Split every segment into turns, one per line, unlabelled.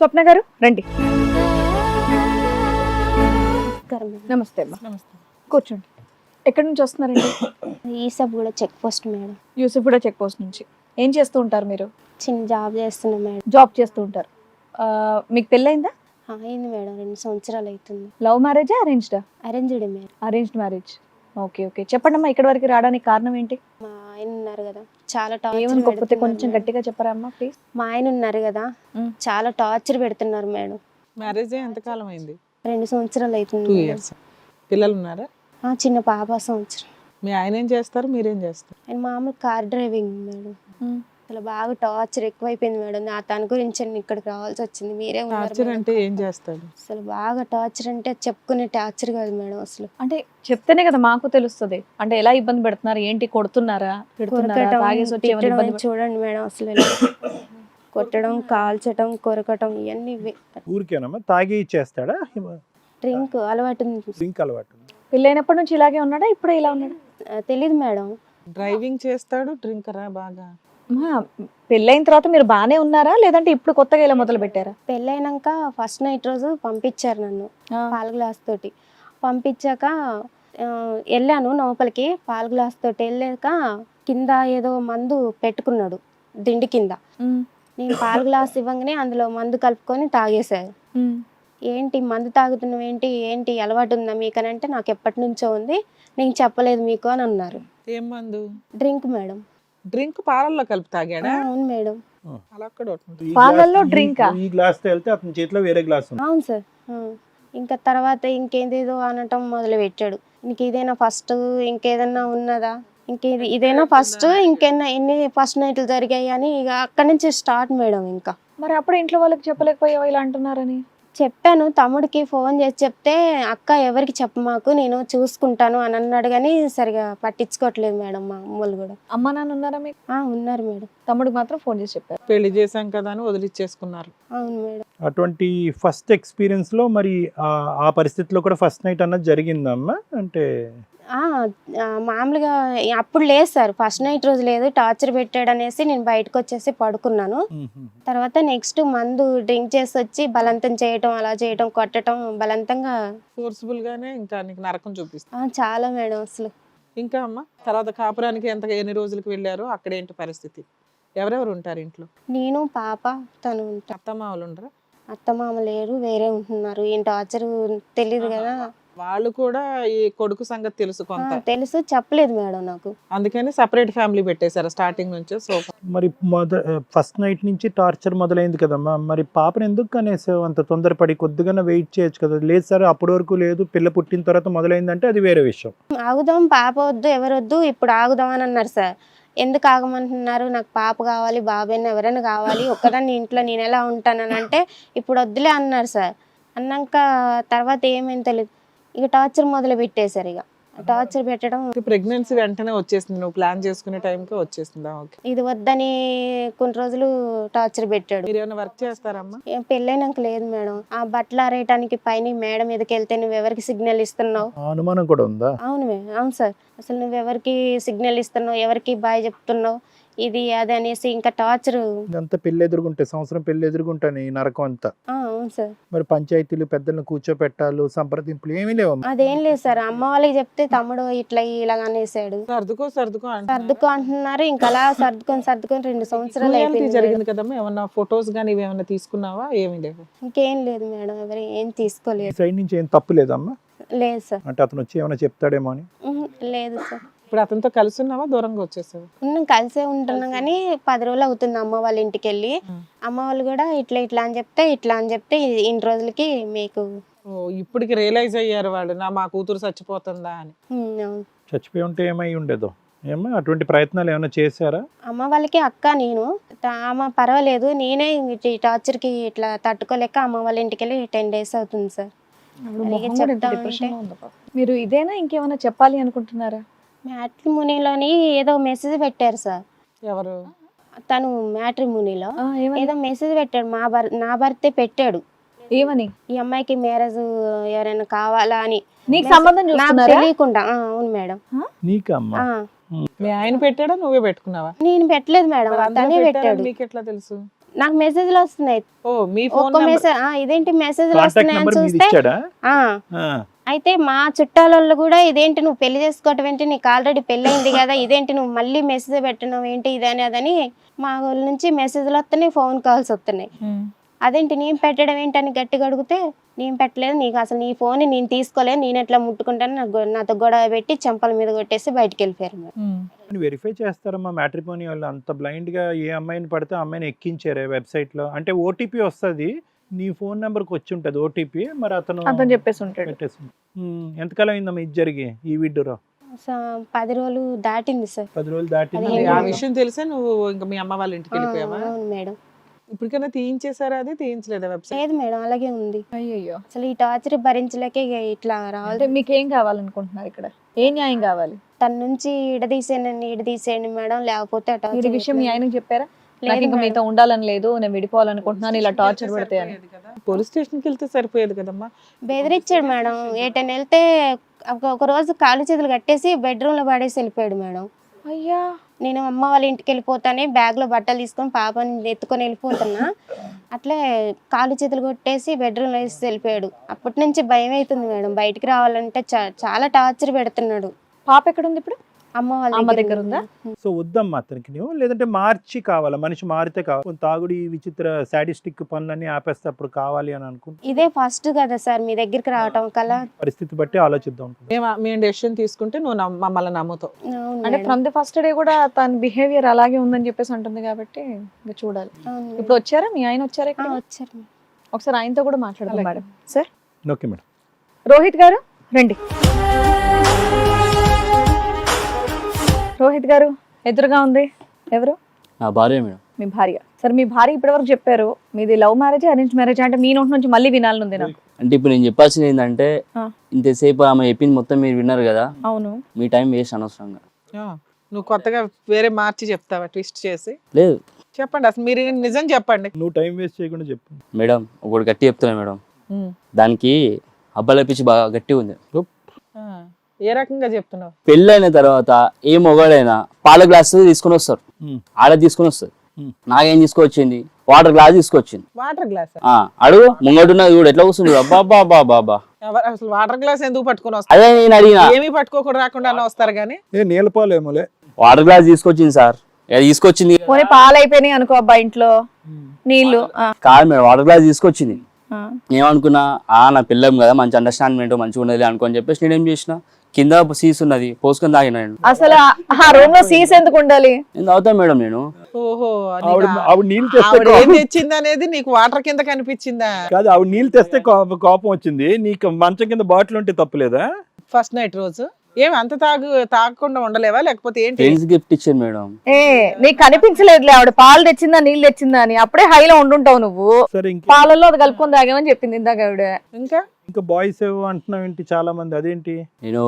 స్వప్న గారు రండి. నమస్తే అమ్మా. కూర్చోండి. ఎక్కడి నుంచి వస్తున్నారండి?
ఈసబ్ కూడా చెక్ పోస్ట్ మేడం.
యూసుఫ్ కూడా చెక్ పోస్ట్ నుంచి. ఏం చేస్తూ ఉంటారు మీరు?
చిన్న జాబ్ చేస్తున్నా మేడం.
జాబ్ చేస్తూ ఉంటారు. ఆ, మీకు పెళ్ళయిందా?
ఆ, అయింది మేడం. రెండు సంవత్సరాలు అవుతుంది.
లవ్ మ్యారేజా అరేంజ్డా
arranged madam.
Arranged marriage. Okay okay. చెప్పండి అమ్మా ఇక్కడి వరకు రావడానికి కారణం ఏంటి?
మా ఆయన ఉన్నారు కదా. చాలా టార్చర్ పెడుతున్నారు
కొంచెం. గట్టిగా చెప్పరా అమ్మా ప్లీజ్
మా ఆయన ఉన్నారు కదా. చాలా టార్చర్ పెడుతున్నారు మేడం.
మ్యారేజ్ ఎంతకాలం అయింది?
రెండు సంవత్సరాలు అవుతుంది
టూ
మేడం.
ఇయర్స్ పిల్లలు ఉన్నారా?
ఆ, చిన్న పాప సంవత్సరం.
మీ ఆయన ఏం చేస్తారు మీరేం చేస్తారు?
ఆయన మామూలు కార్ డ్రైవింగ్ మేడం. అసలు బాగా టార్చర్ ఎక్కువైపోయింది మేడం. నా తన గురించి నేను ఇక్కడికి రావాల్సి వచ్చింది. మీరే ఉన్నారు
టార్చర్. అంటే ఏం చేస్తాడు
అసలు బాగా టార్చర్ అంటే చెప్పుకునే టార్చర్ కాదు మేడం అసలు.
అంటే చెప్తేనే కదా మాకు తెలుస్తుంది. అంటే ఎలా ఇబ్బంది పెడుతున్నారు? ఏంటి? కొడుతున్నారా?
చూడండి మేడం అసలు కొట్టడం కాల్చడం కొరకటం ఇవన్నీ
ఊరికేనమ్మా? తాగి ఇచ్చేస్తాడా?
డ్రింక్ అలవాటు ఉంది.
డ్రింక్ అలవాటు
పెళ్ళైనప్పటి నుంచి ఇలాగే ఉన్నాడా? ఇప్పుడే ఇలా ఉన్నాడా?
ఆ, తెలీదు మేడం.
డ్రైవింగ్ చేస్తాడు డ్రింకరా బాగా?
పెళ్ళైన తర్వాత మీరు బానే ఉన్నారా? లేదంటే ఇప్పుడు కొత్తగా ఇలా మొదలు పెట్టారా
పెళ్ళైనాక ఫస్ట్ నైట్ రోజు పంపించారు నన్ను పాల గ్లాస్ తోటి. పంపించాక వెళ్ళాను లోపలికి పాల గ్లాస్ తోటి వెళ్ళాక కింద ఏదో మందు పెట్టుకున్నాడు దిండి కింద. నేను పాల గ్లాస్ ఇవ్వగానే అందులో మందు కలుపుకొని తాగేశారు. ఏంటి మందు తాగుతున్నావు ఏంటి? ఏంటి అలవాటు ఉందా మీకు అని అంటే నాకు ఎప్పటి నుంచో ఉంది. నేను చెప్పలేదు మీకు అని అన్నారు.
ఏం మందు?
Drink madam.
డ్రింక్ పాలల్లో కలిపి తాగాడా?
అవును మేడం.
అలా అక్కడ ఉంటుంది.
ఈ
పాలల్లో డ్రింకా?
ఈ గ్లాస్తో వెళ్తే అతని చేతిలో వేరే గ్లాస్ ఉంది.
అవును సార్. ఇంకా తర్వాత ఇంకేదేదో అనటం మొదలు పెట్టాడు ఇంక ఇదేనా ఫస్ట్? ఇంకేదన్నా ఉన్నదా? ఇంకేది ఇదేనా ఫస్ట్? ఇంకెన్న ఎన్ని ఫస్ట్ నైట్లు జరిగాయి అని ఇక అక్కడి నుంచి స్టార్ట్ మేడం ఇంకా.
మరి అప్పుడు ఇంట్లో వాళ్ళకి చెప్పలేకపోయావా ఇలా అంటున్నారని?
చెప్పాను తమ్ముడికి ఫోన్ చేసి చెప్తే అక్క ఎవరికి చెప్పమాకు నేను చూసుకుంటాను అని అన్నాడు కానీ సరిగా పట్టించుకోవట్లేదు మేడం మా అమ్మలు కూడా.
అమ్మ నాన్న ఉన్నారా మీకు?
ఆ, ఉన్నారు మేడం.
తమ్ముడికి మాత్రం ఫోన్ చేసి చెప్పారు.
పెళ్ళి చేశాం కదా అని వదిలిచ్చేసుకున్నారు.
అవును మేడం.
అటువంటి ఫస్ట్ ఎక్స్పీరియన్స్లో మరి ఆ- ఆ పరిస్థితిలో కూడా ఫస్ట్ నైట్ అన్నది జరిగిందమ్మా అంటే
మామూలుగా అప్పుడు లేదు సార్. ఫస్ట్ నైట్ రోజు లేదు. టార్చర్ పెట్టాడు అనేసి నేను బయటకు వచ్చేసి పడుకున్నాను తర్వాత నెక్స్ట్ మందు డ్రింక్ చేసి వచ్చి బలవంతం చేయటం అలా చేయటం కొట్టడం బలవంతంగా
ఫోర్స్ఫుల్ గానే ఇంకా నీకు నరకం చూపిస్తా.
చాలా మేడం అసలు.
ఇంకా అమ్మ తర్వాత కాపురానికి ఎంత ఎన్ని రోజులకు వెళ్ళారో అక్కడ ఏంటి పరిస్థితి? ఎవరెవరు ఉంటారు ఇంట్లో?
నేను పాప తను ఉంటా.
అత్తమామలు ఉండరా?
అత్తమామ లేరు వేరే ఉంటున్నారు. ఏం టార్చర్ తెలియదు కదా.
వాళ్ళు కూడా ఈ కొడుకు సంగతి తెలుసు కొంత.
తెలుసు. చెప్పలేదు మేడం నాకు.
అందుకని సపరేట్ ఫ్యామిలీ పెట్టేశారు స్టార్టింగ్ నుంచి సో
మరి మొద ఫస్ట్ నైట్ నుంచి టార్చర్ మొదలైంది కదమ్మా. మరి పాపను ఎందుకు కనేసావు? అంత తొందరపడి కొద్దిగా వెయిట్ చేయొచ్చు కదా. లేదు సార్ అప్పటి వరకు లేదు. పిల్ల పుట్టిన తర్వాత మొదలైందంటే అది వేరే విషయం.
ఆగుదాం పాప వద్దు ఎవరు వద్దు ఇప్పుడు ఆగుదాం అని అన్నారు సార్. ఎందుకు ఆగమంటున్నారు? నాకు పాప కావాలి బాబాయ్ ఎవరైనా కావాలి ఒక్కదాన్ని ఇంట్లో నేను ఎలా ఉంటానని అంటే ఇప్పుడు వద్దులే అన్నారు సార్. అన్నాక తర్వాత ఏమైంది తెలియదు ఇక టార్చర్ మొదలు పెట్టేశారు ఇక. టార్చర్ పెట్టడం
ప్రెగ్నెన్సీ వెంటనే వచ్చేసింది నువ్వు ప్లాన్ చేసుకునే టైంకి వచ్చేసిందా? ఓకే.
ఇది వద్దని కొన్ని రోజులు టార్చర్ పెట్టాడు.
మీరు ఏమైనా వర్క్ చేస్తారమ్మా?
ఏం పెళ్ళైనాక లేదు మేడం. ఆ బట్టలు ఆరేయటానికి పైన మేడం మీదకి వెళ్తే నువ్వు ఎవరికి సిగ్నల్ ఇస్తున్నావు?
అనుమానం కూడా ఉందా?
అవును మే అవును సార్. అసలు నువ్వు ఎవరికి సిగ్నల్ ఇస్తున్నావు? ఎవరికి బాయ్ చెప్తున్నావు? ఇది అది అనేసి ఇంకా టార్చర్
ఇదంతా పెళ్ళి ఎదురుగుంటే సంవత్సరం పెళ్ళి ఎదురుగుంటాను ఈ నరకం అంతా.
అవును సార్.
మరి పంచాయతీలు పెద్దలను కూర్చోపెట్టాలు సంప్రదింపులు ఏమీ లేవమ్మా
అదేం లేదు సార్. అమ్మ వాళ్ళకి చెప్తే తమ్ముడు ఇట్లా ఇలాగ అనేసాడు.
సర్దుకో సర్దుకో అంటున్నారు.
సర్దుకో అంటున్నారు. ఇంకా అలా సర్దుకొని సర్దుకొని రెండు సంవత్సరాలు
Cruelty
అయిపోయింది.
జరిగింది కదమ్మా? ఏమన్నా ఫొటోస్ కానీ ఇవి ఏమన్నా తీసుకున్నావా? ఏమీ లేవు.
ఇంకేం లేదు మేడం. ఎవరు ఏం
ఈ
తీసుకోలేదు
సైడ్ నుంచి ఏం తప్పు లేదమ్మా?
లేదు సార్.
అంటే అతను వచ్చి ఏమైనా చెప్తాడేమో అని.
ఉహు, లేదు సార్.
ఇప్పుడు అతనితో కలిసి ఉన్నావా దూరంగా వచ్చేసావు?
ఉన్నాం కలిసే ఉంటున్నాం కానీ పది రోజులు అవుతుంది అమ్మ వాళ్ళ ఇంటికి వెళ్ళి. అమ్మ వాళ్ళు కూడా ఇట్లా ఇట్లా అని చెప్తే ఇట్లా అని చెప్తే ఇన్ని రోజులకి మీకు
ఓ ఇప్పటికి రియలైజ్ అయ్యారు వాళ్ళు. నా మా కూతురు చచ్చిపోతుందా అని.
అవును.
చచ్చిపోయి ఉంటే ఏమై ఉండేదో? ఏమో అటువంటి ప్రయత్నాలు ఏమైనా చేశారా?
అమ్మ వాళ్ళకి అక్క నేను. త- ఆమె పర్వాలేదు. నేనే ఈ టార్చర్కి ఇట్లా తట్టుకోలేక అమ్మ వాళ్ళ ఇంటికి వెళ్ళి టెన్ డేస్ అవుతుంది సార్.
ఆవిడ
అలాగే
మొహం కూడా ఎంత
చెప్తా
depression
ఉంటే.
లో ఉందో? పాపం. మీరు ఇదేనా ఇంకేమైనా చెప్పాలి అనుకుంటున్నారా?
మ్యాట్రిమోనీలోని ఏదో మెసేజ్ పెట్టారు సార్
ఎవరు?
తను మ్యాట్రిమోనీలో ఏదో మెసేజ్ పెట్టాడు. మా భర్ నా భర్తే పెట్టాడు.
ఏమని?
ఈ అమ్మాయికి మ్యారేజ్ ఎవరైనా కావాలా అని.
నీకు సంబంధం
నాకు
చూస్తున్నారా?
తెలియకుండా. ఆ, అవును మేడం.
నీకా అమ్మా
ఆ,
మీ ఆయన పెట్టాడా? నువ్వే పెట్టుకున్నావా?
నేను పెట్టలేదు మేడం.
మరి
తనే పెట్టాడు.
మీకు ఎట్లా తెలుసు?
నాకు మెసేజ్లు వస్తున్నాయి.
ఓ మీ ఫోన్
ఒక్క మెసేజ్ ఇదేంటి మెసేజ్లు
కాంటాక్ట్
వస్తున్నాయని
నెంబర్
చూస్తే
ఇచ్చాడా?
ఆ,
ఆ.
అయితే మా చుట్టాలలో కూడా ఇదేంటి నువ్వు పెళ్ళి చేసుకోవటం ఏంటి? నీకు ఆల్రెడీ పెళ్ళయింది కదా ఇదేంటి నువ్వు మళ్ళీ మెసేజ్ పెట్టడం ఏంటి ఇదని అదని మా వాళ్ళ నుంచి మెసేజ్లు వస్తున్నాయి ఫోన్ కాల్స్ వస్తున్నాయి. అదేంటి నేను పెట్టడం ఏంటని గట్టిగా అడిగితే నేను పెట్టలేదు నీకు అసలు నీ ఫోన్ నేను తీసుకోలేదు నేను ఎట్లా ముట్టుకుంటాను నాకు గొ- నాతో గొడవ పెట్టి చెంపల మీద కొట్టేసి బయటికి వెళ్ళిపోయారు.
వెరిఫై చేస్తారమ్మా మ్యాట్రిమోని వాళ్ళు? అంత బ్లైండ్గా ఏ అమ్మాయిని పడితే ఆ అమ్మాయిని ఎక్కించారే వెబ్సైట్లో? అంటే ఓటీపీ వస్తది నీ ఫోన్ నెంబర్కి వచ్చి ఉంటది ఓటీపీ మరి అతను
అతను చెప్పేసి ఉంటాడు.
పెట్టేసి ఎంతకాలం అయిందమ్మా ఇది జరిగి ఈ విడ్డూరో?
సో పది రోజులు దాటింది సార్.
పది రోజులు దాటింది.
ఆ విషయం తెలిసే? నువ్వు ఇంకా మీ అమ్మ వాళ్ళ ఇంటికి వెళ్ళిపోయావా?
అవును మేడం.
ఇప్పటికైనా తీయించేసారా అది? తీయించలేదా వెబ్సైట్?
లేదు మేడం అలాగే ఉంది.
అయ్యయ్యో.
అసలు ఈ టార్చర్ భరించలేకే ఇక ఇట్లా రావాలి.
అంటే మీకు ఏం కావాలనుకుంటున్నారు ఇక్కడ? ఏ న్యాయం కావాలి?
తన నుంచి ఇడదీసేయండి ఇడదీసేయండి మేడం లేకపోతే ఆ
మీరు ఈ
torture
విషయం మీ ఆయనకి చెప్పారా? నాకు ఇంకా. మీతో ఉండాలని లేదు నేను విడిపోవాలనుకుంటున్నాను ఇలా టార్చర్ పెడితే అని.
పోలీస్ స్టేషన్కి వెళ్తే సరిపోయేది కదమ్మా?
బెదిరించాడు మేడం. ఏటైనా వెళ్తే ఒక ఒక రోజు కాలు చేతులు కట్టేసి బెడ్రూమ్లో పడేసి వెళ్ళిపోయాడు మేడం.
అయ్యా!
నేను అమ్మ వాళ్ళ ఇంటికి వెళ్ళిపోతానే బ్యాగ్లో బట్టలు తీసుకొని పాపని ఎత్తుకొని వెళ్ళిపోతున్నా. అట్లే కాలు చేతులు కొట్టేసి బెడ్రూమ్లో వేసి వెళ్ళిపోయాడు. అప్పటి నుంచి భయం అవుతుంది మేడం. బయటికి రావాలంటే చా- చాలా టార్చర్ పెడుతున్నాడు.
పాప ఎక్కడ ఉంది ఇప్పుడు?
అమ్మ వాళ్ళ
అమ్మ దగ్గర ఉందా?
సో వద్దమ్మా అతనికి నువ్వు లేదంటే మార్చి కావాలా? మనిషి మారితే కావాలి. తాగుడి విచిత్ర సాడిస్టిక్ పనులన్నీ ఆపేస్తే అప్పుడు కావాలి అని అనుకుంటే.
ఇదే ఫస్ట్ కదా సార్ మీ దగ్గరికి రావటం కల్లా
పరిస్థితి బట్టి ఆలోచిద్దాం
మేము మేము డెసిషన్ తీసుకుంటే నువ్వు నమ్మ- మమ్మల్ని నమ్ముతావు.
అవును
అంటే. ఫ్రమ్ ది ఫస్ట్ డే కూడా తన బిహేవియర్ అలాగే ఉందని చెప్పేసి అంటుంది కాబట్టి ఇంకా చూడాలి. ఇప్పుడు వచ్చారా? మీ ఆయన వచ్చారా ఇక్కడ?
వచ్చారు మేడం.
ఒకసారి ఆయనతో కూడా మాట్లాడదాం
అలాగే.
Madam. Sir?
Okay madam.
Rohit గారు రండి. రోహిత్ గారు ఎదురుగా ఉంది. ఎవరు?
నా భార్య మేడం.
మీ భార్య. సరే మీ భార్య ఇప్పటివరకు చెప్పారు మీది లవ్ మ్యారేజ్ అరేంజ్ మ్యారేజ్? అంటే మీ నోటి నుంచి మళ్ళీ వినాలని ఉంది నాకు
అంటే ఇప్పుడు నేను చెప్పాల్సింది ఏంటంటే. ఇంతసేపు ఆమె చెప్పింది మొత్తం మీరు విన్నారు కదా
అవును.
మీ టైం వేస్ట్ అనవసరంగా.
ఆ, నువ్వు కొత్తగా వేరే మార్చి చెప్తావా ట్విస్ట్ చేసి?
లేదు.
చెప్పండి అసలు మీరు నిజం చెప్పండి.
నువ్వు టైం వేస్ట్ చేయకుండా చెప్పు.
మేడం ఒకటి గట్టి చెప్తున్నా మేడం. దానికి అబ్బాయిల పిచ్చి బాగా గట్టి ఉంది.
ఆ, ఏ రకంగా చెప్తున్నావు?
పెళ్ళైన తర్వాత ఏ మొగాడైనా పాల గ్లాస్ తీసుకొని వస్తారు. ఆడ తీసుకొని వస్తారు. నాకేం తీసుకొచ్చింది? వాటర్ గ్లాస్ తీసుకొచ్చింది.
Water glass?
ఆ అడుగు ముంగడున్నది కూడా ఎట్లా కూర్చుంది అబ్బా అబ్బా
అసలు వాటర్ గ్లాస్ ఎందుకు పట్టుకొని వస్తారు?
అదే నేను అడిగిన.
ఏమీ పట్టుకోకుండా రాకుండా వస్తారు కానీ
ఏ నీలపాలేమోలే
వాటర్ గ్లాస్ తీసుకొచ్చింది సార్. తీసుకొచ్చింది.
పాలు అయిపోయినాయి అనుకో అబ్బా ఇంట్లో. నీళ్ళు ఆ,
కాదు మేడం వాటర్ గ్లాస్ తీసుకొచ్చింది. ఏమనుకున్నా ఆ నా పిల్లం కదా మంచి అండర్స్టాండ్మెంట్ మంచిగా ఉన్నది అనుకోని చెప్పేసి నేను ఏం చేసిన కింద సీస్ ఉన్నది పోసుకొని తాగిన
అసలు ఆ- రూమ్లో సీస్ ఎందుకు ఉండాలి?
నేను తాగుతాను మేడం నేను.
ఓహో
ఆవిడ
నీకు ఆ-
ఆవిడ నీళ్ళు తెస్తే
ఆవిడ ఏం తెచ్చింది అనేది నీకు వాటర్ కింద కనిపించిందా?
కాదు ఆవిడ నీళ్ళు తెస్తే కోపం కోపం వచ్చింది. నీకు మంచం కింద బాటిల్ ఉంటే తప్పులేదా?
ఫస్ట్ నైట్ రోజు? ఏం అంత తాగు తాగకుండా ఉండలేవా? లేకపోతే ఏంటి?
ఫ్రెండ్స్ గిఫ్ట్ ఇచ్చాను మేడం.
ఏ నీకు కనిపించలేదులే ఆవిడ. పాలు తెచ్చిందా నీళ్ళు తెచ్చిందా అని. అప్పుడే హైలో ఉండుంటావు నువ్వు.
సరే ఇంక
పాలల్లో అది కలుపుకొని తాగామని చెప్పింది ఇందాక ఆవిడ.
ఇంకా?
ఇంకా బాయ్స్ ఏవో అంటున్నావు ఏంటి చాలా మంది అదేంటి?
నేను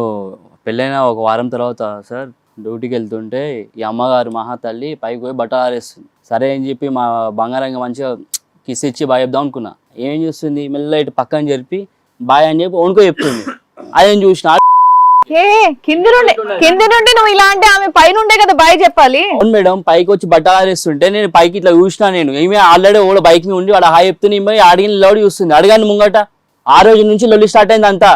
పెళ్ళైన ఒక వారం తర్వాత సార్ డ్యూటీకి వెళ్తుంటే ఈ అమ్మగారు మహా తల్లి పైకి పోయి బట్టలు ఆరేస్తుంది. సరే అని చెప్పి మా బంగారంగా మంచిగా కిస్ ఇచ్చి బాయ్ చెప్దాం అనుకున్నా. ఏం చేస్తుంది? మెల్ల ఇటు పక్కన జరిపి బాయ్ అని చెప్పి వణుకో చెప్తుంది. అదేం చూసిన
ఏ కింది నుండి కింది నుండి నువ్వు ఇలా అంటే ఆమె పైనుండే కదా బాయ్ చెప్పాలి.
అవును మేడం పైకి వచ్చి బట్టలు ఆరేస్తుంటే నేను పైకి ఇట్లా చూసినా నేను. ఏమి ఆల్రెడీ ఓడ బైక్ మీద ఉండి వాడు హాయ్ చెప్తున్నా ఈమె అడిగిన లోడ్ చూస్తుంది. అడగాని ముంగట. ఆ రోజు నుంచి లొల్లి స్టార్ట్ అయింది అంతా.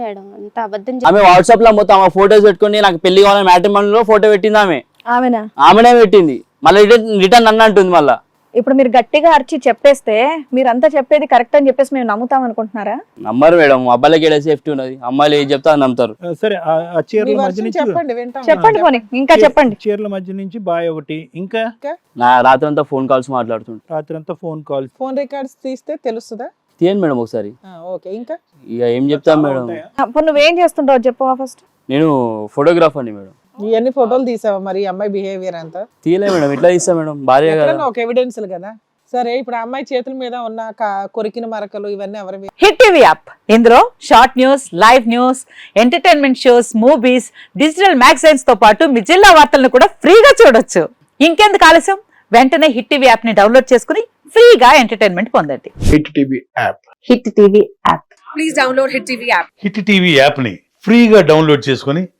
మేడం? అంత అబద్ధం
ఆమె వాట్సాప్లో మొత్తం ఆమె ఫోటోస్ పెట్టుకుని నాకు పెళ్ళి కావాలని మ్యాట్రిమోనీలో ఫోటో పెట్టింది ఆమె.
ఆమెనా?
ఆమెనే పెట్టింది. మళ్ళీ రిటర్న్ రిటర్న్ అన్న అంటుంది మళ్ళా.
ఇప్పుడు మీరు గట్టిగా అరిచి చెప్పేస్తే మీరంతా చెప్పేది కరెక్ట్ అని చెప్పేసి మేము నమ్ముతాం అనుకుంటున్నారా?
నమ్మరు మేడం అబ్బాయిలకి ఏడా సేఫ్టీ ఉన్నది. అమ్మాయిలు ఏం చెప్తా అని నమ్ముతారు.
సరే ఆ- చీరల మధ్య నుంచి
చెప్పండి వింటాం.
చెప్పండి పోనీ ఇంకా చెప్పండి.
చీరల మధ్య నుంచి బాయ్ ఒకటి ఇంకా?
నా రాత్రి అంతా ఫోన్ కాల్స్ మాట్లాడుతుంటా.
రాత్రి అంతా ఫోన్ కాల్స్
ఫోన్ రికార్డ్స్ తీస్తే తెలుస్తుందా?
తీయండి మేడం ఒకసారి.
ఆ, ఓకే ఇంకా?
ఇక ఏం చెప్తాను మేడం?
అప్పుడు నువ్వేం చేస్తుంటావు చెప్పవా ఫస్ట్
నేను ఫోటోగ్రాఫర్ని మేడం.
ఇవన్నీ ఫోటోలు తీసావా మరి ఈ అమ్మాయి బిహేవియర్ అంతా?
తీయలే మేడం ఎట్లా తీస్తా మేడం భార్య
ఎక్కడన్నా ఒక ఎవిడెన్స్ కదా? సరే ఇప్పుడు అమ్మాయి చేతుల మీద ఉన్న క- కొరికిన మరకలు ఇవన్నీ ఎవరివి
హిట్ టీవీ యాప్. ఇందులో short news live news entertainment shows movies digital మ్యాగజైన్స్తో పాటు మీ జిల్లా వార్తలను కూడా ఫ్రీగా చూడొచ్చు. ఇంకెందుకు ఆలస్యం? వెంటనే హిట్ టీవీ యాప్ని డౌన్లోడ్ చేసుకుని ఫ్రీగా ఎంటర్టైన్మెంట్ పొందండి.
Hit TV app.
Hit TV app.
Hit TV యాప్ని ఫ్రీగా డౌన్లోడ్ చేసుకొని